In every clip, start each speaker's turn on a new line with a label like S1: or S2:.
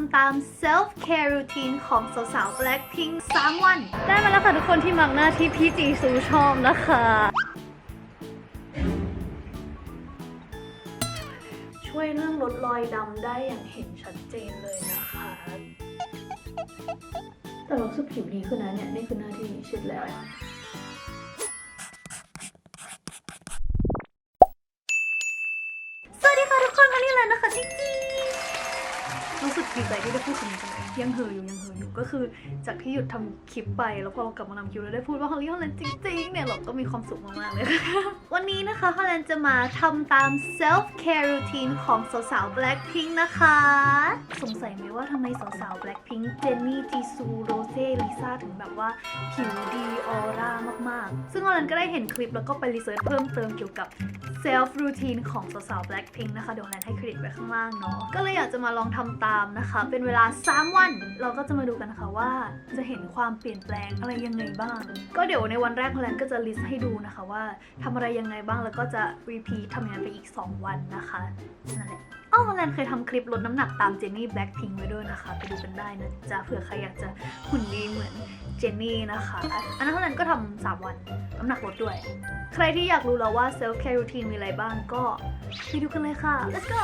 S1: ำตาม self care routine ของสาวๆ Blackpink 3 วัน ได้มาแล้วค่ะทุกคนที่มักหน้าที่พี่จีซูชอบนะคะ ช่วยเรื่องลดรอยดำได้อย่างเห็นชัดเจนเลยนะคะ แต่เราสึกผิวดีขึ้นนะเนี่ย นี่คือหน้าที่เช็ดแล้ว ดีใจที่ได้พูดถึงจังเลยยังเหออยู่ยังเหออยู่ก็คือ จากที่หยุดทำคลิปไป แล้วพอเรากลับมาทำคลิปแล้วได้พูดว่าฮอลลี่ฮอลแลนด์จริงๆเนี่ยเราก็มีความสุขมากๆเลยค่ะวันนี้นะคะฮอลแลนด์จะมาทำตาม self care routine ของสาวๆ Blackpink นะคะ สงสัยไหมว่าทำไมสาวๆ Blackpink เจนนี่จีซูโรเซ่ลิซ่าถึงแบบว่าผิวดีออร่ามากๆ ซึ่งฮอลแลนด์ก็ได้เห็นคลิปแล้วก็ไปรีเสิร์ชเพิ่มเติมเกี่ยวกับ self routine ของสาวๆ Blackpink นะคะเดี๋ยวแนนให้เครดิตไว้ข้างล่างเนาะก็เลยอยากจะมาลองทำตามนะคะเป็นเวลา 3 วัน เราก็จะมาดูกันนะคะว่าจะเห็นความเปลี่ยนแปลงอะไรยังไงบ้าง ก็เดี๋ยวในวันแรกแนนก็จะลิสต์ให้ดูนะคะว่าทำอะไรยังไงบ้างแล้วก็จะ repeat ทำอย่างนั้นไปอีก 2 วันนะคะนั่นแหละอ๋อแลนเคยทำคลิปลดน้ำหนักตามเจนนี่แบล็คพิงไว้ด้วยนะคะไปดูกันได้นะจ๊ะเผื่อใครอยากจะหุ่นดีเหมือนเจนนี่นะคะ อันนั้นแลนก็ทำสามวันน้ำหนักลดด้วย ใครที่อยากรู้แล้วว่าเซลฟ์แคร์รูทีนมีอะไรบ้างก็ไปดูกันเลยค่ะ let's go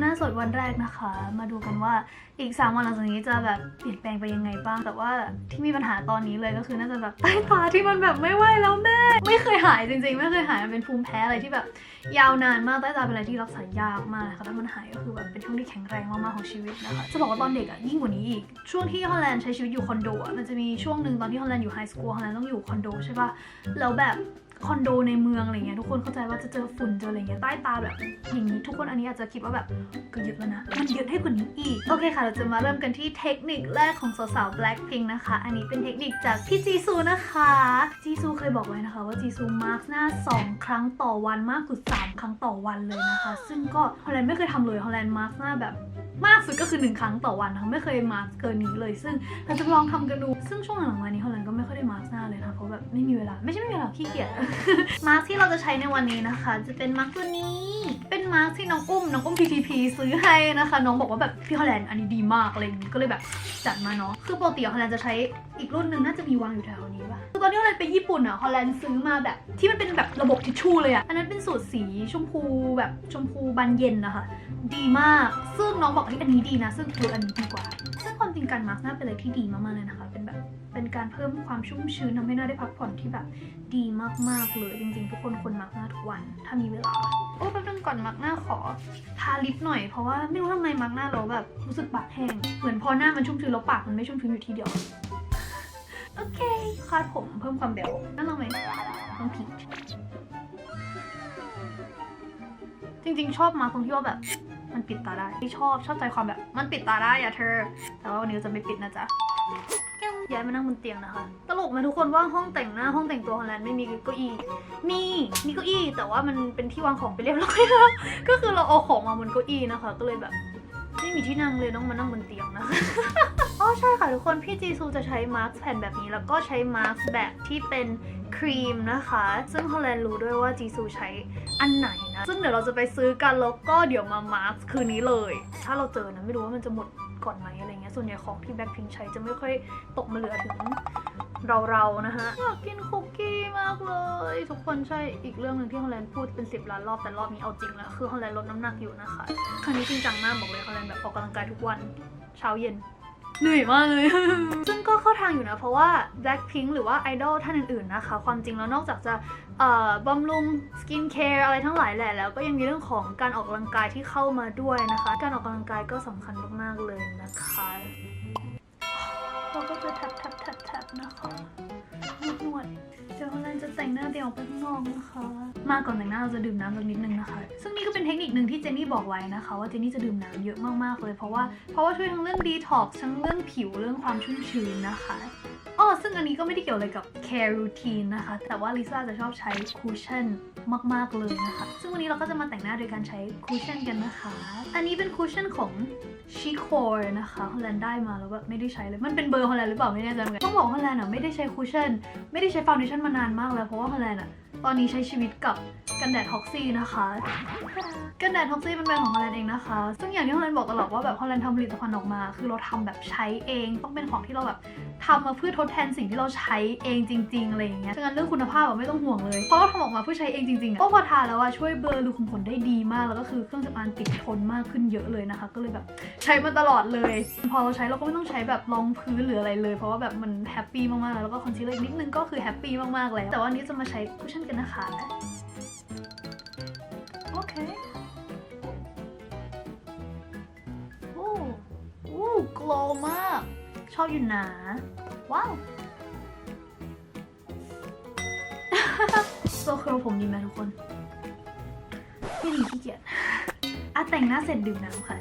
S1: หน้าสดวันแรกนะคะ มาดูกันว่าอีก 3 วันหลังจากนี้จะแบบเปลี่ยนแปลงไปยังไงบ้าง แต่ว่าที่มีปัญหาตอนนี้เลยก็คือน่าจะแบบใต้ตาที่มันแบบไม่ไหวแล้วแม่ ไม่เคยหายจริง ๆ ไม่เคยหายมันเป็นภูมิแพ้อะไรที่แบบ ยาวนานมากใต้ตาเป็นอะไรที่รักษายากมากนะคะถ้ามันหายก็คือแบบเป็นช่วงที่แข็งแรงมากๆของชีวิตนะคะจะบอกว่าตอนเด็กอะยิ่งกว่านี้อีกช่วงที่ฮอลแลนด์ใช้ชีวิตอยู่คอนโดมันจะมีช่วงหนึ่งตอนที่ฮอลแลนด์อยู่ไฮสคูลฮอลแลนด์ต้องอยู่คอนโดใช่ปะแล้วแบบ คอนโดในเมืองอะไรเงี้ยทุกคนเข้าใจว่าจะเจอฝุ่นเจออะไรเงี้ยใต้ตาแบบอย่างนี้ทุกคนอันนี้อาจจะคิดว่าแบบก็เยอะแล้วนะ มันเยอะให้กว่านี้อีก โอเคค่ะ เราจะมาเริ่มกันที่เทคนิคแรกของสาวๆ Blackpink นะคะ อันนี้เป็นเทคนิคจากพี่จีซูนะคะ จีซูเคยบอกไว้นะคะว่าจีซูมาร์กหน้า 2 ครั้งต่อวันมากสุด3ครั้งต่อวันเลยนะคะ ซึ่งก็ฮอลแลนด์ไม่เคยทำเลยฮอลแลนด์มาร์กหน้าแบบมากสุดก็คือ 1 ครั้งต่อวันนะคะไม่เคยมาร์กเกินนี้เลย ซึ่งเราจะลองทำกันดู ซึ่งช่วงหลังๆมานี้ฮอลแลนด์ก็ไม่ค่อยได้มาร์กหน้าเลยนะคะเพราะแบบไม่มีเวลา ไม่ใช่ไม่มีเวลาขี้เกียจมาร์กที่เราจะใช้ในวันนี้นะคะ จะเป็นมาร์กตัวนี้ เป็นมาร์กที่น้องอุ้มน้องอุ้ม PTP ซื้อให้นะคะ น้องบอกว่าแบบพี่ฮอลแลนด์อันนี้ดีมากอะไรอย่างนี้ก็เลยแบบจัดมาเนาะคือปกติฮอลแลนด์จะใช้อีกรุ่นหนึ่งน่าจะมีวางอยู่แถวนี้ป่ะคือตอนที่ฮอลแลนด์ไปญี่ปุ่นอะฮอลแลนด์ซื้อมาแบบที่มันเป็นแบบระบบทิชชู่เลยอะอันนั้นเป็นสูตรสีชมพูแบบชมพูบานเย็นนะคะ ดีมากซึ่งน้องบอกที่อันนี้ดีนะ ซึ่งคืออันนี้ดีกว่า ซึ่งความจริงการมาร์กหน้าเป็นอะไรที่ดีมากๆเลยนะคะ เป็นแบบเป็นการเพิ่มความชุ่มชื้นทำให้หน้าได้พักผ่อนที่แบบดีมากๆเลย จริงๆ ทุกคนควรมาร์กหน้าทุกวันถ้ามีเวลาโอ้แป๊บนึงก่อนมาร์กหน้าขอทาลิปหน่อยเพราะว่าไม่รู้ทำไมมาร์กหน้าเราแบบรู้สึกปากแห้งเหมือนพอหน้ามันชุ่มชื้นแล้วปากมันไม่ชุ่มชื้นอยู่ทีเดียวโอเคคาดผมเพิ่มความเบลนั่นลองไหมลองผิดจริงๆ ชอบมาร์กตรงที่ว่าแบบ มันปิดตาได้ที่ชอบชอบใจความแบบมันปิดตาได้อะเธอ แต่ว่าวันนี้จะไม่ปิดนะจ๊ะย้ายมานั่งบนเตียงนะคะ ตลกไหมทุกคนว่าห้องแต่งหน้าห้องแต่งตัวของแลนไม่มีเก้าอี้ มีมีเก้าอี้ แต่ว่ามันเป็นที่วางของไปเรียบร้อยแล้ว ก็คือเราเอาของมาบนเก้าอี้นะคะ ก็เลยแบบ ไม่มีที่นั่งเลยต้องมานั่งบนเตียงนะคะอ๋อใช่ค่ะทุกคนพี่จีซูจะใช้มาร์คแผ่นแบบนี้แล้วก็ใช้มาร์คแบบที่เป็นครีมนะคะ ซึ่งฮอลแลนด์รู้ด้วยว่าจีซูใช้อันไหน ซึ่งเดี๋ยวเราจะไปซื้อกันแล้วก็เดี๋ยวมามาร์คคืนนี้เลย ถ้าเราเจอนะไม่รู้ว่ามันจะหมดก่อนไหมอะไรเงี้ย ส่วนใหญ่ของที่แบ็คพิงใช้จะไม่ค่อยตกมาเหลือถึงเราๆนะคะอยากกินคุกกี้มากเลย ทุกคนใช่อีกเรื่องหนึ่งที่ฮอลแลนด์พูดเป็น 10ล้านรอบแต่รอบนี้เอาจริงแล้วคือฮอลแลนด์ลดน้ำหนักอยู่นะคะครั้งนี้จริงจังมากบอกเลยฮอลแลนด์แบบออกกำลังกายทุกวันเช้าเย็นเหนื่อยมากเลย ซึ่งก็เข้าทางอยู่นะ เพราะว่า Blackpink หรือว่าไอดอลท่านอื่นๆนะคะ ความจริงแล้วนอกจากจะ บำรุงสกินแคร์อะไรทั้งหลายแหละแล้วก็ยังมีเรื่องของการออกกำลังกายที่เข้ามาด้วยนะคะ การออกกำลังกายก็สำคัญมากๆเลยนะคะเราก็จะแท็บแท็บแท็บแท็บนะคะนวดเดี๋ยวเราจะแต่งหน้าเดี๋ยวไปข้างนอกนะคะ มาก่อนแต่งหน้าเราจะดื่มน้ำสักนิดนึงนะคะ ซึ่งนี่ก็เป็นเทคนิคหนึ่งที่เจนนี่บอกไว้นะคะ ว่าเจนนี่จะดื่มน้ำเยอะมากๆเลยเพราะว่าเพราะว่าช่วยทั้งเรื่องดีท็อกซ์ทั้งเรื่องผิวเรื่องความชุ่มชื้นนะคะ อ๋อซึ่งอันนี้ก็ไม่ได้เกี่ยวอะไรกับ care routine นะคะ แต่ว่าลิซ่าจะชอบใช้ cushion มาก ๆ เลยนะคะ ซึ่งวันนี้เราก็จะมาแต่งหน้าโดยการใช้ cushion กันนะคะ อันนี้เป็น cushion ของ c h i c o r นะคะฮอลแลนด์ได้มาแล้วแบบไม่ได้ใช้เลย มันเป็นเบอร์ฮอลแลนด์หรือเปล่าไม่แน่ใจเหมือนกันต้องบอกฮอลแลนด์อะไม่ได้ใช้ cushion ไม่ได้ใช้ foundation มานานมากแล้วเพราะว่าฮอลแลนด์อะ ตอนนี้ใช้ชีวิตกับกันแดดท็อกซี่นะคะ กันแดดท็อกซี่เป็นแบรนด์ของฮอลแลนด์เองนะคะ ซึ่งอย่างที่ฮอลแลนด์บอกตลอดว่าแบบฮอลแลนด์ทำผลิตภัณฑ์ออกมา คือเราทำแบบใช้เอง ต้องเป็นของที่เราแบบทำมาเพื่อทดแทนสิ่งที่เราใช้เองจริงๆอะไรอย่างเงี้ย ฉะนั้นเรื่องคุณภาพอะไม่ต้องห่วงเลย เพราะเราทำออกมาเพื่อใช้เองจริงๆอะก็พอทาแล้วอะช่วยเบลอรูขุมขนได้ดีมาก แล้วก็คือเครื่องสำอางติดทนมากขึ้นเยอะเลยนะคะ ก็เลยแบบใช้มาตลอดเลย พอเราใช้เราก็ไม่ต้องใช้แบบรองพื้นหรืออะไรเลย เพราะว่าแบบมันแฮปปี้มากๆแล้วแล้วก็คอนซีลเลอร์อีกนิดนึงก็คือแฮปปี้มากๆแล้วแต่ว่าอันนี้จะมาใช้คุชชั่นกันนะคะ โอเค โอ้โอ้กลมมาก ชอบอยู่นะ ว้าว โซเคอร์ผมดีไหมทุกคน ไม่ดีขี้เกียจอะแต่งหน้าเสร็จดื่มน้ำค่ะ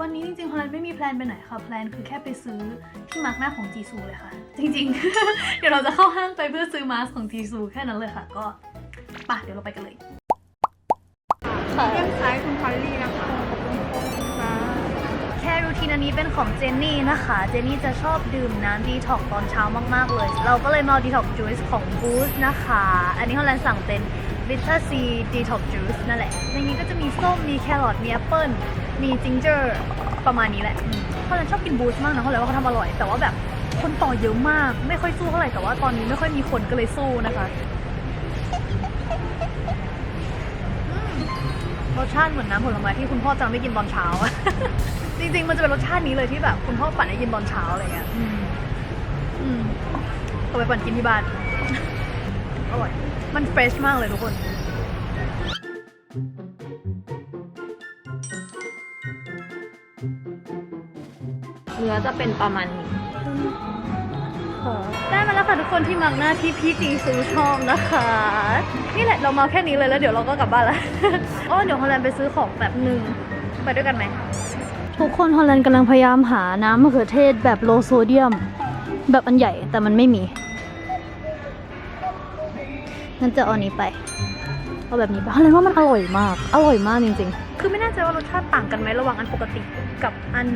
S1: วันนี้จริงๆฮอลแลนด์ไม่มีแพลนไปไหนค่ะ แพลนคือแค่ไปซื้อที่มาร์กหน้าของจีซูเลยค่ะ จริงๆ เดี๋ยวเราจะเข้าห้างไปเพื่อซื้อมาสก์ของจีซูแค่นั้นเลยค่ะ ก็ไป่ะเดี๋ยวเราไปกันเลยค่ะ
S2: เลี้ยงซ้ายคุณพอลลี่นะคะค่ะ
S1: แค่รูทีนอันนี้เป็นของเจนนี่นะคะ เจนนี่จะชอบดื่มน้ำดีท็อกตอนเช้ามากๆเลย เราก็เลยมาดีท็อกจูสของ Boost นะคะ อันนี้ฮอลแลนด์สั่งเป็น v i t a C Detox Juice นั่นแหละ ในนี้ก็จะมีส้ม มีแครอท มีแอปเปิล มีจิงเจอร์ประมาณนี้แหละอืมฮอลแลนด์ชอบกิน Boost มากนะเพราะอะไรว่าเขาทำอร่อย แต่ว่าแบบคนต่อเยอะมาก ไม่ค่อยสู้เท่าไหร่แต่ว่าตอนนี้ไม่ค่อยมีคนก็เลยสู้นะคะอืมรสชาติเหมือนน้ำผลไม้ที่คุณพ่อจะไม่กินตอนเช้าอะจริง ๆ มันจะเป็นรสชาตินี้เลยที่แบบคุณพ่อปั่นให้กินตอนเช้าอะไรเงี้ยอืมอืมเอาไปปั่นกินที่บ้าน อร่อย มันเฟรชมากเลยทุกคน
S2: นื้อจะเป็นประมาณนี้
S1: ได้มาแล้วค่ะทุกคนที่มักหน้าที่พี่จีซูชอบนะคะ นี่แหละเรามาแค่นี้เลยแล้วเดี๋ยวเราก็กลับบ้านแล้วอ๋อเดี๋ยวฮอลแลนด์ไปซื้อของแบบหนึ่งไปด้วยกันไหมทุกคนฮอลแลนด์กำลังพยายามหาน้ำมะเขือเทศแบบโลโซเดียม แบบอันใหญ่แต่มันไม่มีงั้นจะเอาอันนี้ไป เอาแบบนี้ไปฮอลแลนด์ว่ามันอร่อยมาก อร่อยมากจริงๆ คือไม่แน่ใจว่ารสชาติต่างกันไหมระหว่างอันปกติกับอัน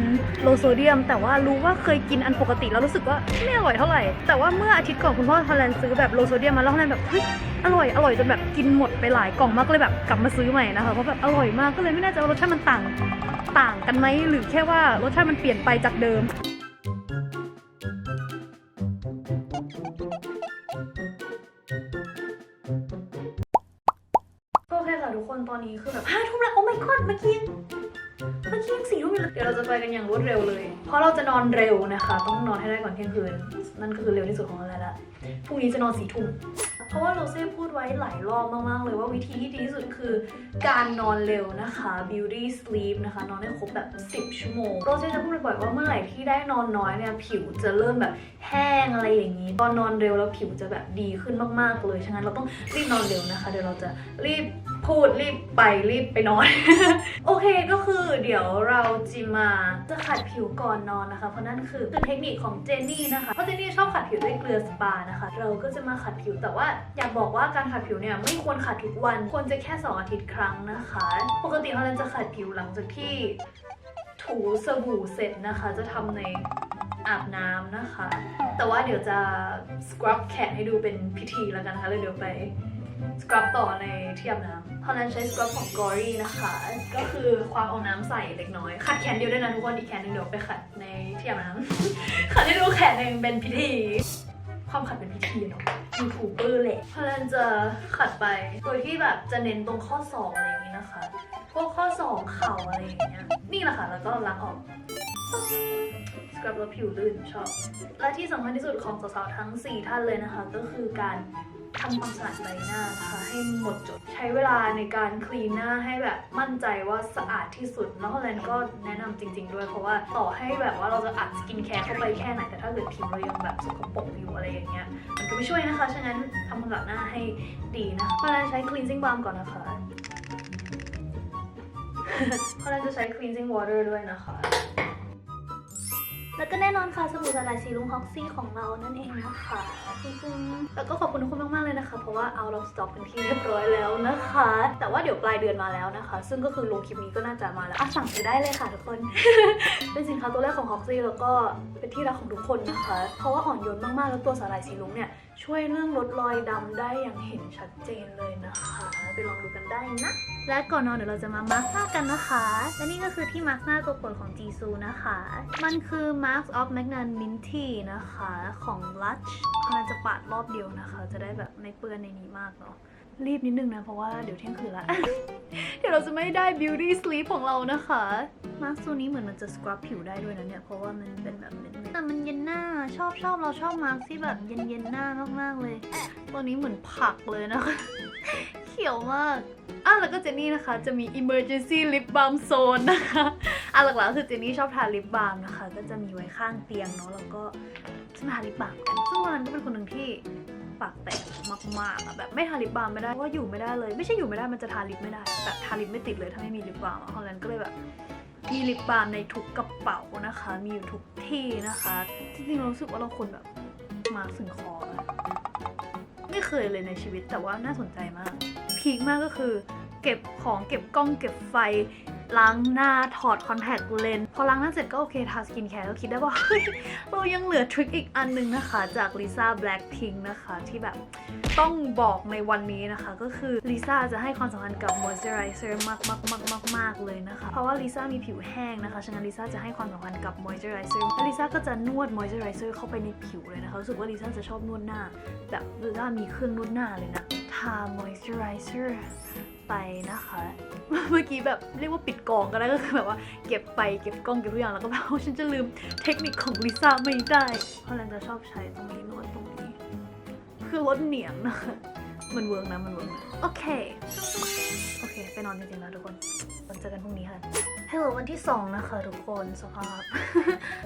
S1: โลโซเดียม แต่ว่ารู้ว่าเคยกินอันปกติแล้วรู้สึกว่าไม่อร่อยเท่าไหร่ แต่ว่าเมื่ออาทิตย์ก่อนคุณพ่อทอแลนซื้อแบบโลโซเดียมมาแล้วทอแลนแบบเฮ้ยอร่อยอร่อยจนแบบกินหมดไปหลายกล่องมากก็เลยแบบกลับมาซื้อใหม่นะคะเพราะแบบอร่อยมากก็เลยไม่แน่ใจว่ารสชาติมันต่างต่างกันไหมหรือแค่ว่ารสชาติมันเปลี่ยนไปจากเดิม เมื่อกี้เมื่อกี้ยังสี่ทุ่มอยู่เลยเดี๋ยวเราจะไปกันอย่างรวดเร็วเลย เพราะเราจะนอนเร็วนะคะ ต้องนอนให้ได้ก่อนเที่ยงคืน นั่นก็คือเร็วที่สุดของเราแล้วพรุ่งนี้จะนอนสี่ทุ่มเพราะว่าโรเซ่พูดไว้หลายรอบมาก ๆ เลยว่าวิธีที่ดีที่สุดคือการนอนเร็วนะคะ beauty sleep นะคะ นอนให้ครบแบบ 10 ชั่วโมง โรเซ่จะพูดบ่อยๆว่าเมื่อไหร่ที่ได้นอนน้อยเนี่ย ผิวจะเริ่มแบบแห้งอะไรอย่างนี้ ตอนนอนเร็วแล้วผิวจะแบบดีขึ้นมาก ๆ เลย ฉะนั้นเราต้องรีบนอนเร็วนะคะ เดี๋ยวเราจะรีบ พูดรีบไปรีบไปนอน โอเคก็คือเดี๋ยวเราจะมาจะขัดผิวก่อนนอนนะคะ เพราะนั่นคือคือเทคนิคของเจนนี่นะคะ เพราะเจนนี่ชอบขัดผิวด้วยเกลือสปานะคะ เราก็จะมาขัดผิวแต่ว่าอยากบอกว่าการขัดผิวเนี่ยไม่ควรขัดทุกวัน ควรจะแค่2อาทิตย์ครั้งนะคะ ปกติเราจะขัดผิวหลังจากที่ถูสบู่เสร็จนะคะ จะทำในอาบน้ำนะคะ แต่ว่าเดี๋ยวจะสครับแขนให้ดูเป็นพิธีแล้วกันนะคะแล้วเดี๋ยวไป สครับต่อในเที่อาบน้ำเพราะนั้นใช้สครับของ Gory นะคะ ก็คือความเอาน้ำใส่เล็กน้อย ขัดแขนเดียวด้วยนะทุกคนอีกแขนหนึ่งเดี๋ยวไปขัดในเที่อาบน้ำ ขัดให้ดูแขนหนึ่งเป็นพิธี ความขัดเป็นพิธีเนาะยูทูบเบอร์แหละเพราะนั้นจะขัดไปโดยที่แบบจะเน้นตรงข้อศอกอะไรอย่างนี้นะคะ พวกข้อศอกเข่าอะไรอย่างเงี้ย นี่แหละค่ะแล้วก็ล้างออก สครับแล้วผิวลื่นชอบ และที่สำคัญที่สุดของสาวๆทั้ง 4 ท่านเลยนะคะ ก็คือการทำความสะอาดใบหน้านะคะให้หมดจดใช้เวลาในการคลีนหน้าให้แบบมั่นใจว่าสะอาดที่สุดแล้วฮอลแลนด์ก็แนะนำจริง ๆ ด้วยเพราะว่าต่อให้แบบว่าเราจะอัดสกินแคร์เข้าไปแค่ไหนแต่ถ้าเกิดผิวเรายังแบบสกปรกอยู่อะไรอย่างเงี้ยมันก็ไม่ช่วยนะคะฉะนั้นทำความสะอาดหน้าให้ดีนะฮอแลนใช้ cleansing balm ก่อนนะคะฮอแลนจะใช้ cleansing water ด้วยนะคะ แล้วก็แน่นอนค่ะสบู่สลายสีลุงฮอกซี่ของเรานั่นเองนะคะจริงๆแล้วก็ขอบคุณทุกคนมากๆเลยนะคะ เพราะว่าเอาเราสต็อกเป็นที่เรียบร้อยแล้วนะคะ แต่ว่าเดี๋ยวปลายเดือนมาแล้วนะคะ ซึ่งก็คือลงคลิปนี้ก็น่าจะมาแล้วอะสั่งซื้อได้เลยค่ะทุกคน เป็นสินค้าตัวแรกของฮอกซี่แล้วก็เป็นที่รักของทุกคนนะคะ เพราะว่าอ่อนโยนมากๆแล้วตัวสารายสีลุงเนี่ย ช่วยเรื่องลดรอยดำได้อย่างเห็นชัดเจนเลยนะคะ ไปลองดูกันได้นะ และก่อนนอนเดี๋ยวเราจะมามาร์คหน้ากันนะคะ และนี่ก็คือที่มาร์คหน้าตัวโปรดของจีซูนะคะ มันคือ Mark of Magnanimity นะคะ ของ Lush กำลังจะปาดรอบเดียวนะคะ จะได้แบบไม่เปื้อนในนี้มากเนาะ รีบนิดนึงนะเพราะว่าเดี๋ยวเที่ยงคืนละ เดี๋ยวเราจะไม่ได้ beauty sleep ของเรานะคะ มาร์คตัวนี้เหมือนมันจะสครับผิวได้ด้วยนะเนี่ย เพราะว่ามันเป็นแบบเม็ดๆแต่มันเย็นหน้าชอบชอบเราชอบมาร์คที่แบบเย็นเย็นๆหน้ามากๆเลย ตัวนี้เหมือนผักเลยนะคะ เขียวมากอะแล้วก็เจนนี่นะคะจะมี emergency lip balm zone นะคะอะหลักๆก็คือเจนนี่ชอบทาลิปบาล์มนะคะ ก็จะมีไว้ข้างเตียงเนาะแล้วก็จะมาทาลิปบาล์มกันซึ่งวันนั้นก็เป็นคนหนึ่งที่ปากแตกมากๆอะแบบไม่ทาลิปบาล์มไม่ได้ได้ว่าอยู่ไม่ได้เลย ไม่ใช่อยู่ไม่ได้มันจะทาลิปไม่ได้แบบทาลิปไม่ติดเลยถ้าไม่มีลิปบาล์มอะเพราะฉะนั้นก็เลยแบบมีลิปบาล์มในทุกกระเป๋านะคะ มีอยู่ทุกที่นะคะจริงๆรู้สึกว่าเราควรแบบมาสึงคอไม่เคยเลยในชีวิตแต่ว่าน่าสนใจมาก พีคมากก็คือ เก็บของเก็บกล้องเก็บไฟ ล้างหน้าถอดคอนแทคเลนส์พอล้างหน้าเสร็จก็โอเคทาสกินแคร์ก็คิดได้ว่าเฮ้ยเรายังเหลือทริคอีกอันหนึงนะคะ จากลิซ่าแบล็คพิงนะคะที่แบบต้องบอกในวันนี้นะคะ ก็คือลิซ่าจะให้ความสำคัญกับมอยส์เจอไรเซอร์มากมากมากมากมากเลยนะคะ เพราะว่าลิซ่ามีผิวแห้งนะคะ ฉะนั้นลิซ่าจะให้ความสำคัญกับมอยส์เจอไรเซอร์และลิซ่าก็จะนวดมอยส์เจอไรเซอร์เข้าไปในผิวเลยนะคะรู้สึกว่าลิซ่าจะชอบนวดหน้า แบบลิซ่ามีเครื่องนวดหน้าเลยนะทามอยส์เจอไรเซอร์ ไปนะคะ เมื่อกี้แบบเรียกว่าปิดกองก็ได้ก็คือแบบว่าเก็บไปเก็บกล้องเก็บทุกอย่างแล้วก็แบบว่าฉันจะลืมเทคนิคของลิซ่าไม่ได้เพราะฉะนั้นจะชอบใช้ตรงนี้นวดตรงนี้คือลดเหนียงนะคะมันเวิร์กนะมันเวิร์กนะโอเค โอเค ไปนอนจริงๆแล้วทุกคนวันเจอกันพรุ่งนี้ค่ะ ฮัลโหลวันที่สองนะคะทุกคนสภาพ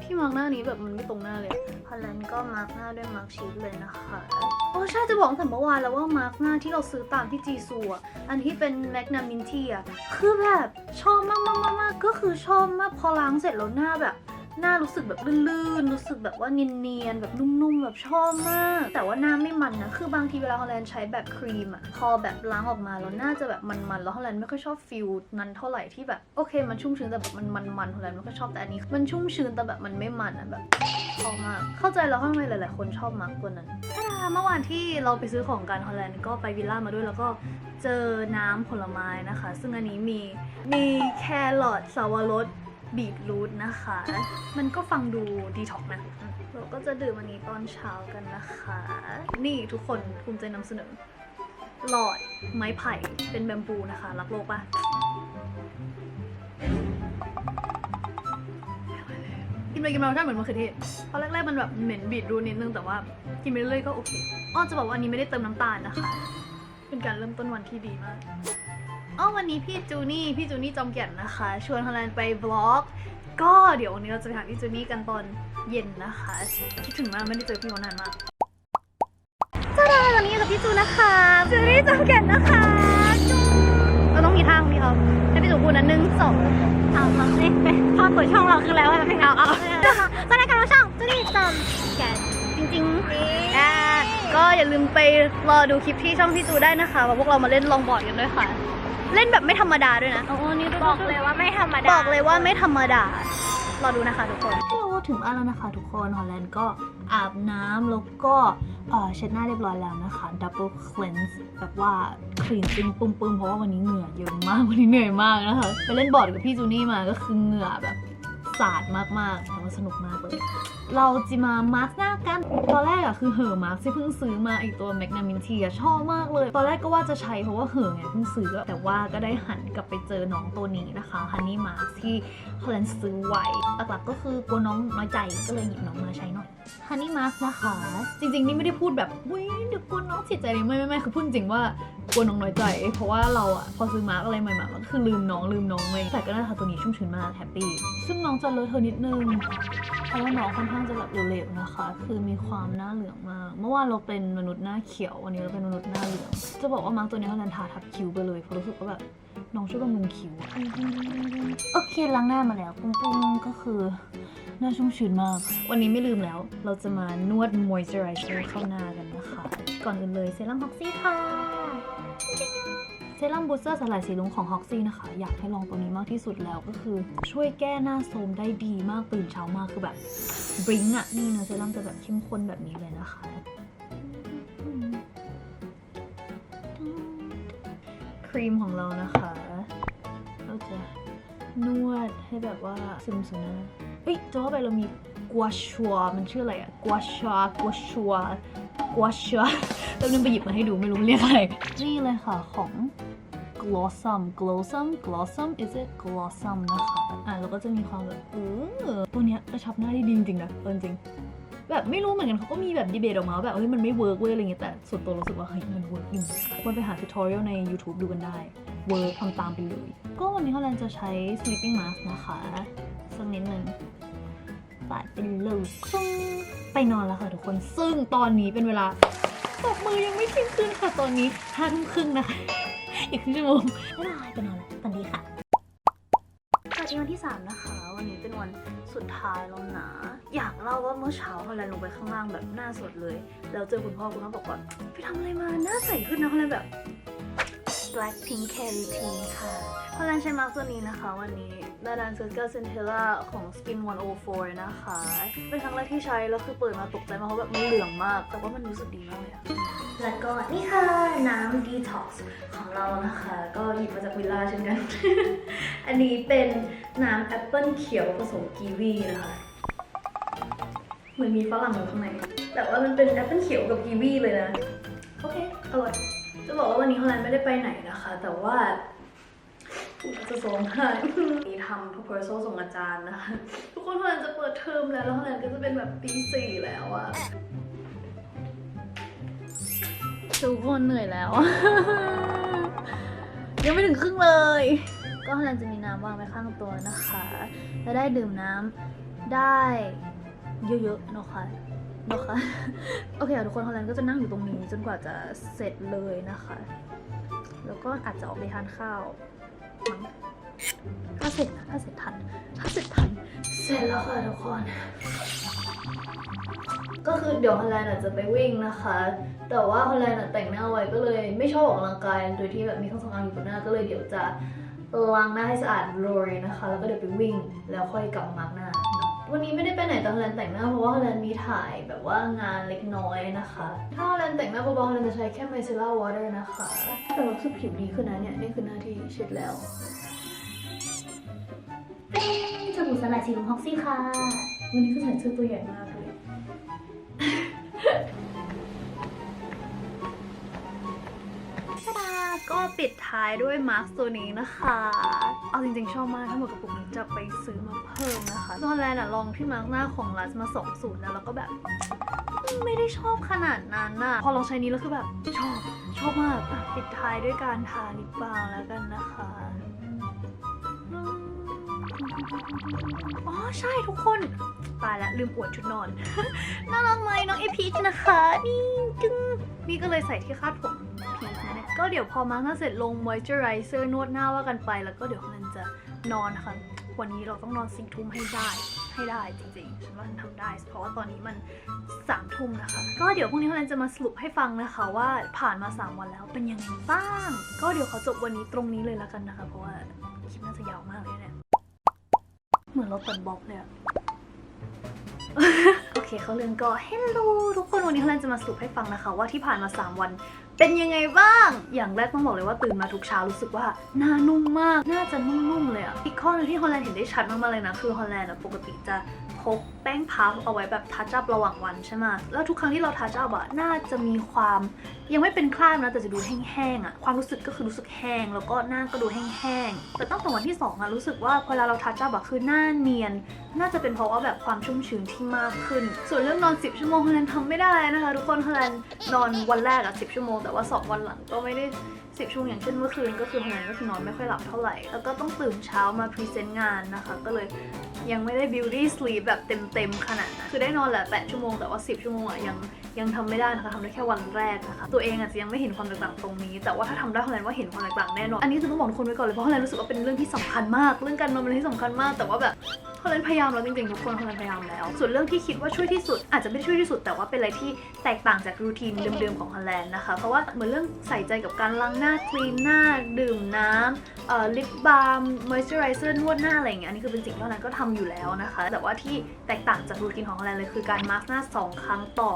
S1: ที่มาร์กหน้านี้แบบมันไม่ตรงหน้าเลยฮอลแลนด์ก็มาร์กหน้าด้วยมาร์กชีสเลยนะคะโอ้ใช่จะบอกตั้งแต่เมื่อวานแล้วว่ามาร์กหน้าที่เราซื้อตามที่จีซูอะอันที่เป็นแมกนามินทีอะคือแบบชอบมากมากมากมากก็คือชอบมากพอล้างเสร็จแล้วหน้าแบบ หน้ารู้สึกแบบลื่นๆ รู้สึกแบบว่าเนียนๆ แบบนุ่มๆ แบบชอบมาก แต่ว่าหน้าไม่มันนะ คือบางทีเวลาฮอลแลนด์ใช้แบบครีมอะพอแบบล้างออกมาแล้วหน้าจะแบบมันๆ แล้วฮอลแลนด์ไม่ค่อยชอบฟิลนั้นเท่าไหร่ที่แบบโอเคมันชุ่มชื้นแต่แบบมันมันๆฮอลแลนด์ไม่ค่อยชอบแต่อันนี้ มันชุ่มชื้นแต่แบบมันไม่มันอะแบบชอบมาก เข้าใจแล้วทำไมหลายๆ คนชอบมากตัวนั้นถ้าเมื่อวานที่เราไปซื้อของกันฮอลแลนด์ก็ไปวิลล่ามาด้วยแล้วก็เจอน้ำผลไม้นะคะ ซึ่งอันนี้มีมีแครอทสาวรส บีทรูทนะคะ มันก็ฟังดูดีท็อกนะ เราก็จะดื่มอันนี้ตอนเช้ากันนะคะ นี่ทุกคนภูมิใจนำเสนอ หลอดไม้ไผ่เป็นแบมบูนะคะ รักโลกปะกินไปกินมารสชาติเหมือนมะเขือเทศตอนแรกๆมันแบบเหม็นบีทรูทนิดนึงแต่ว่ากินไปเรื่อยๆก็โอเคอ้อจะบอกว่าอันนี้ไม่ได้เติมน้ำตาลนะคะ เป็นการเริ่มต้นวันที่ดีมาก อ๋อวันนี้พี่จูนี่ พี่จูนี่จอมแก่นนะคะ ชวนฮอลแลนด์ไปบล็อก ก็เดี๋ยววันนี้เราจะไปหาพี่จูนี่กันตอนเย็นนะคะ คิดถึงมากไม่ได้เจอพี่เขานานมากสวัสดีตอนนี้กับพี่จูนะคะจูนี่จอมแก่นนะคะจูเราต้องมีท่าของพี่เขาให้พี่จูพูดนะหนึ่งสอง
S2: เอาเราสิพอเปิดช่องเราคือแล้วเพลงเอาเอาก็ได้กันเราช่องจุดี้จอมแกน
S1: จริงๆอ่าก็อย่าลืมไปรอดูคลิปที่ช่องพี่จูได้นะคะว่าพวกเรามาเล่นลองบอร์ดกันด้วยค่ะ เล่นแบบไม่ธรรมดาด้วยนะโอ้นี่
S2: บอกเลยว่าไม่ธรรมดา
S1: บอกเลยว่าไม่ธรรมดารอดูนะคะทุกคนเราถึงบ้านแล้วนะคะทุกคนฮอลแลนด์ก็อาบน้ำแล้วก็เอ่อเช็ดหน้าเรียบร้อยแล้วนะคะ double cleanse แบบว่า cleansing ปุ้มๆเพราะว่าวันนี้เหงื่อเยอะมาก วันนี้เหนื่อยมากนะคะ ไปเล่นบอร์ดกับพี่จูนี่มาก็คือเหงื่อแบบสาดมากๆแต่ว่าสนุกมากเลย เราจะมามาร์กหน้ากัน ตอนแรกอะคือเหอมาร์กที่เพิ่งซื้อมาอีกตัวแมกนามินทีอะชอบมากเลย ตอนแรกก็ว่าจะใช้เพราะว่าเหอไงเพิ่งซื้อ แต่ว่าก็ได้หันกลับไปเจอน้องตัวนี้นะคะฮันนี่มาร์กที่ฮอลแลนซื้อไว้หลักๆก็คือกลัวน้องน้อยใจก็เลยหยิบน้องมาใช้หน่อยฮันนี่มาร์กนะคะ จริงๆนี่ไม่ได้พูดแบบอุ้ยเดี๋ยวกลัวน้องเสียใจเลยไม่ไม่ไม่คือพูดจริงว่ากลัวน้องน้อยใจ เพราะว่าเราอะพอซื้อมาร์กอะไรใหม่ๆมันก็คือลืมน้องลืมน้องเลยแต่ก็น่าทาตัวนี้ชุ่มชื้นมากแฮปปี้ซึ่งน้องจะเลอะเทอะนิดนึง เพราะว่าน้องค่อนข้างจะแบบเหลวๆนะคะ คือมีความหน้าเหลืองมาก เมื่อวานเราเป็นมนุษย์หน้าเขียววันนี้เราเป็นมนุษย์หน้าเหลือง จะบอกว่ามาร์กตัวนี้เขาดันทาทับคิ้วไปเลยเพราะรู้สึกว่าแบบน้องช่วยบำรุงคิ้ว โอเคล้างหน้ามาแล้วปุ้งๆก็คือหน้าชุ่มชื้นมาก วันนี้ไม่ลืมแล้ว เราจะมานวด moisturizer เข้าหน้ากันนะคะ ก่อนอื่นเลยเซรั่มฮอกซี่ค่ะ เซรั่มบูสเตอร์สลายสีลุงของฮอกซี่นะคะ อยากให้ลองตัวนี้มากที่สุดแล้วก็คือ ช่วยแก้หน้าโทมได้ดีมากตื่นเช้ามากคือแบบบริงอะนี่เนื้เซรั่มจะแบบเข้มข้นแบบนี้เลยนะคะ ครีมของเรานะคะเราจะนวดให้แบบว่าซึมซึมนะเฮ้ยจ้อไปเรามีกัวชัวมันชื่ออะไรอะกัวชัวกัวชัว กัวชัวแล้วนึงไปหยิบมาให้ดูไม่รู้เรียกอะไร นี่เลยค่ะของ Glossum Glossum Glossum is it Glossum นะคะ อะแล้วก็จะมีความแบบเออตัวเนี้ยกระชับหน้าได้ดีจริงๆนะเอาจริงแบบไม่รู้เหมือนกันเขาก็มีแบบดีเบตออกมาว่าแบบเฮ้ยมันไม่เวิร์กเว้ยอะไรเงี้ยแต่ส่วนตัวรู้สึกว่าเฮ้ยมันเวิร์กจริงๆควรไปหา tutorial ใน YouTube ดูกันได้เวิร์กทำตามไปเลย ก็วันนี้เขาแลนจะใช้ sleeping mask นะคะ สักนิดหนึ่ง ปาดเป็นเลยซึ่งไปนอนแล้วค่ะทุกคน ซึ่งตอนนี้เป็นเวลาตบมือยังไม่เที่ยงคืนค่ะตอนนี้ห้าทุ่มครึ่งนะคะ อีกครึ่งชั่วโมงบ๊ายบายไปนอนแล้วฝันดีค่ะสวัสดีวันที่ 3 นะคะ วันนี้เป็นวันสุดท้ายแล้วนะ อยากเล่าว่าเมื่อเช้าฮอลแลนลงไปข้างล่างแบบหน้าสดเลย แล้วเจอคุณพ่อคุณพ่อบอกว่าไปทำอะไรมาหน้าใสขึ้นนะฮอลแลนด์แบบ Blackpink Care Routine ค่ะ ฮอลแลนใช้มาร์กตัวนี้นะคะ วันนี้ดาดานเซอร์กาเซนเทล่าของ Skin 104 นะคะ เป็นครั้งแรกที่ใช้ แล้วคือเปิดมาตกใจมากเพราะแบบมันเหลืองมาก แต่ว่ามันรู้สึกดีมากเลยอะแล้วก็นี่ค่ะน้ำ Detox ของเรานะคะ ก็หยิบมาจากวิลล่าเช่นกัน อันนี้เป็นน้ำแอปเปิลเขียวผสมกีวีนะคะเหมือนมีฝรั่งอยู่ข้างในแต่ว่ามันเป็นแอปเปิลเขียวกับกีวีเลยนะ โอเค อร่อย จะบอกว่าวันนี้ฮอลแลนด์ไม่ได้ไปไหนนะคะ แต่ว่า จะส่งให้นี่ทำ proposal ส่งอาจารย์นะคะ ทุกคนฮอลแลนจะเปิดเทอมแล้วแล้วฮอลแลนก็จะเป็นแบบปีสี่แล้วอะทุกคนเหนื่อยแล้ว ยังไม่ถึงครึ่งเลย ก็ฮอลแลนจะมีน้ำวางไว้ข้างตัวนะคะและได้ดื่มน้ำได้เยอะๆนะคะนะคะโอเคทุกคนฮอลแลนด์ก็จะนั่งอยู่ตรงนี้จนกว่าจะเสร็จเลยนะคะ แล้วก็อาจจะออกไปทานข้าว มั้งถ้าเสร็จนะถ้าเสร็จทัน ถ้าเสร็จทัน เสร็จแล้วค่ะทุกคน ก็คือเดี๋ยวฮอลแลนด์อาจจะไปวิ่งนะคะ แต่ว่าฮอลแลนด์อะแต่งหน้าไว้ก็เลย ไม่ชอบออกกำลังกายโดยที่แบบมีเครื่องสำอางอยู่บนหน้าก็เลยเดี๋ยวจะล้างหน้าให้สะอาดเลยนะคะ แล้วก็เดี๋ยวไปวิ่งแล้วค่อยกลับมามาร์กหน้าเนาะ วันนี้ไม่ได้ไปไหนแต่ฮอลแลนด์แต่งหน้าเพราะว่าฮอลแลนด์มีถ่ายแบบว่างานเล็กน้อยนะคะ ถ้าฮอลแลนด์แต่งหน้าเบาๆฮอลแลนด์จะใช้แค่ micellar water นะคะ แต่รู้สึกผิวดีขึ้นนะเนี่ยนี่คือหน้าที่เช็ดแล้ว
S2: สบู่สลัดสีลุงฮอกซี่ค่ะ
S1: วันนี้ก็ใส่เสื้อตัวใหญ่มากเลย ก็ปิดท้ายด้วยมาร์คตัวนี้นะคะ เอาจริงๆชอบมากถ้าหมดกระปุกนี้จะไปซื้อมาเพิ่มนะคะตอนแรกอะลองที่มาร์คหน้าของลัสมาสองสูตรแล้วแล้วก็แบบ ไม่ได้ชอบขนาดนั้นน่ะพอลองใช้นี้แล้วคือแบบชอบชอบมากอะปิดท้ายด้วยการทาลิปบาล์มแล้วกันนะคะอ๋อใช่ทุกคนตายล้วลืมอวดชุดนอน น่ารักไหมน้องเอพีชนะคะ นี่จึงนี่ก็เลยใส่ที่คาดผม ก็เดี๋ยวพอมาร์กหน้าเสร็จลงมอยเจอไรเซอร์นวดหน้าว่ากันไป แล้วก็เดี๋ยวมันจะนอนค่ะ วันนี้เราต้องนอนสี่ทุ่มให้ได้ ให้ได้จริงๆฉันว่าฉันทำได้ เพราะว่าตอนนี้มันสามทุ่มนะคะ ก็เดี๋ยวพรุ่งนี้เราจะมาสรุปให้ฟังนะคะว่าผ่านมา 3 วันแล้วเป็นยังไงบ้าง ก็เดี๋ยวขอจบวันนี้ตรงนี้เลยล้วกันนะคะ เพราะว่าคลิปน่าจะยาวมากเลยเนี่ยเหมือนเราตัดบล็อกเลยอะ เคเขาเรื่องก็เฮลโลทุกคนวันนี้เขาจะมาสรุปให้ฟังนะคะ ว่าที่ผ่านมา 3 วันเป็นยังไงบ้าง อย่างแรกต้องบอกเลยว่าตื่นมาทุกเช้ารู้สึกว่าหน้านุ่มมาก น่าจะนุ่มๆเลยอะอีกข้อหนึงที่ฮอลแลนด์เห็นได้ชัดมากๆเลยนะ คือฮอลแลนด์อะปกติจะ พกแป้งพับเอาไว้แบบทัชอัพระหว่างวันใช่ไหมแล้วทุกครั้งที่เราทัชอัพอะน่าจะมีความยังไม่เป็นคราบนะแต่จะดูแห้งๆอะความรู้สึกก็คือรู้สึกแห้งแล้วก็หน้าก็ดูแห้งๆแต่ตั้งแต่วันที่สองอะรู้สึกว่าเวลาเราทัชอัพอะคือหน้าเนียน น่าจะเป็นเพราะว่าแบบความชุ่มชื้นที่มากขึ้น ส่วนเรื่องนอน 10 ชั่วโมงเฮลแลนทำไม่ได้นะคะทุกคนเฮลแลนนอนวันแรกอะ10 ชั่วโมงแต่ว่า2วันหลังก็ไม่ได้10ชั่วโมงอย่างเช่นเมื่อคืนก็คือฮอลแลนก็คือนอนไม่ค่อยหลับเท่าไหร่แล้วก็ต้องตื่นเช้ามาพรีเซนต์งานนะคะ ก็เลยยังไม่ได้ beauty sleep แบบเต็มๆขนาดนั้นคือได้นอนแหละ8ชั่วโมงแต่ว่า 10 ชั่วโมงอะยังยังทำไม่ได้นะคะทำได้แค่วันแรกนะคะตัวเองอาจจะยังไม่เห็นความแตกต่างตรงนี้ แต่ว่าถ้าทำได้ฮอลแนนว่าเห็นความแตกต่างแน่นอนอันนี้จะต้องบอกทุกคนไว้ก่อนเลยเพราะฮอลแลนรู้สึกว่าเป็นเรื่องที่สำคัญมาก เรื่องการนอนเป็นเรื่องที่สำคัญมาก แต่ว่าแบบ ฮอลแลนด์พยายามแล้วจริงๆทุกคนฮอลแลนด์พยายามแล้ว ส่วนเรื่องที่คิดว่าช่วยที่สุด อาจจะไม่ได้ช่วยที่สุด แต่ว่าเป็นอะไรที่แตกต่างจากรูทีนเดิมๆของฮอลแลนด์นะคะเพราะว่าเหมือนเรื่องใส่ใจกับการล้างหน้าคลีนหน้าดื่มน้ำเอ่อลิปบาล์มมอยส์เจอไรเซอร์นวดหน้าอะไรอย่างเงี้ยอันนี้คือเป็นสิ่งที่ฮอลแลนด์ก็ทำอยู่แล้วนะคะ แต่ว่าที่แตกต่างจากรูทีนของฮอลแลนด์เลยคือการมาร์กหน้าสองครั้งต่อ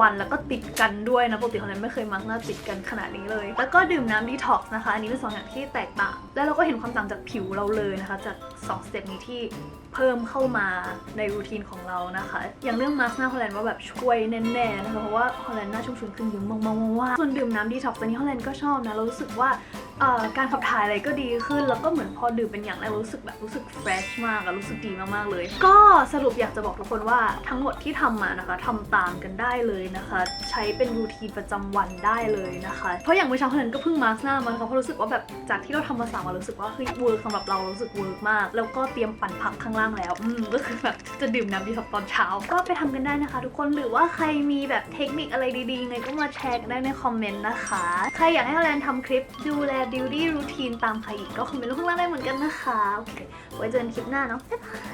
S1: วันแล้วก็ติดกันด้วยนะปกติฮอลแลนด์ไม่เคยมาร์กหน้าติดกันขนาดนี้เลย แล้วก็ดื่มน้ำดีท็อกซ์นะคะ อันนี้เป็นสองอย่างที่แตกต่าง แล้วเราก็เห็นความต่างจากผิวเราเลยนะคะ จาก2สเต็ปนี้ที่เพิ่มเข้ามาในรูทีนของเรานะคะ อย่างเรื่องมาร์หน้าฮอลแลนด์ว่าแบบช่วยแน่ๆนะคะเพราะว่าฮอลแลนด์หน้าชุ่มชื้นขึ้นเยอะมากๆๆส่วนดื่มน้ำดีท็อกซ์อันนี้ฮอลแลนด์ก็ชอบนะเรารู้สึกว่าการขับถ่ายอะไรก็ดีขึ้น แล้วก็เหมือนพอดื่มเป็นอย่างแรกรู้สึกแบบรู้สึกเฟรชมากอะรู้สึกดีมากๆเลย ก็สรุปอยากจะบอกทุกคนว่าทั้งหมดที่ทำมานะคะทำตามกันได้เลยนะคะ ใช้เป็นรูทีนประจำวันได้เลยนะคะ เพราะอย่างเมื่อเช้าเนก็เพิ่งมาร์กหน้ามานะคะเพราะรู้สึกว่าแบบจากที่เราทำมาสามวันรู้สึกว่าเฮ้ยเวิร์กสำหรับเรารู้สึกเวิร์กมาก แล้วก็เตรียมปั่นผักข้างล่างแล้วอืมก็คือแบบจะดื่มน้ำดีท็อกตอนเช้า ก็ไปทำกันได้นะคะ ทุกคนหรือว่าใครมีแบบเทคนิคอะไรดีๆไงก็มาแชร์กันได้ในคอมเมนต์นะคะ ใครอยากให้ฮอลแลนด์ทำคลิปดูแลดิวตี้รูทีนตามใครอีกก็คอมเมนต์ข้างล่างได้เหมือนกันนะคะ โอเค ไว้เจอกันคลิปหน้าเนาะบ๊ายบาย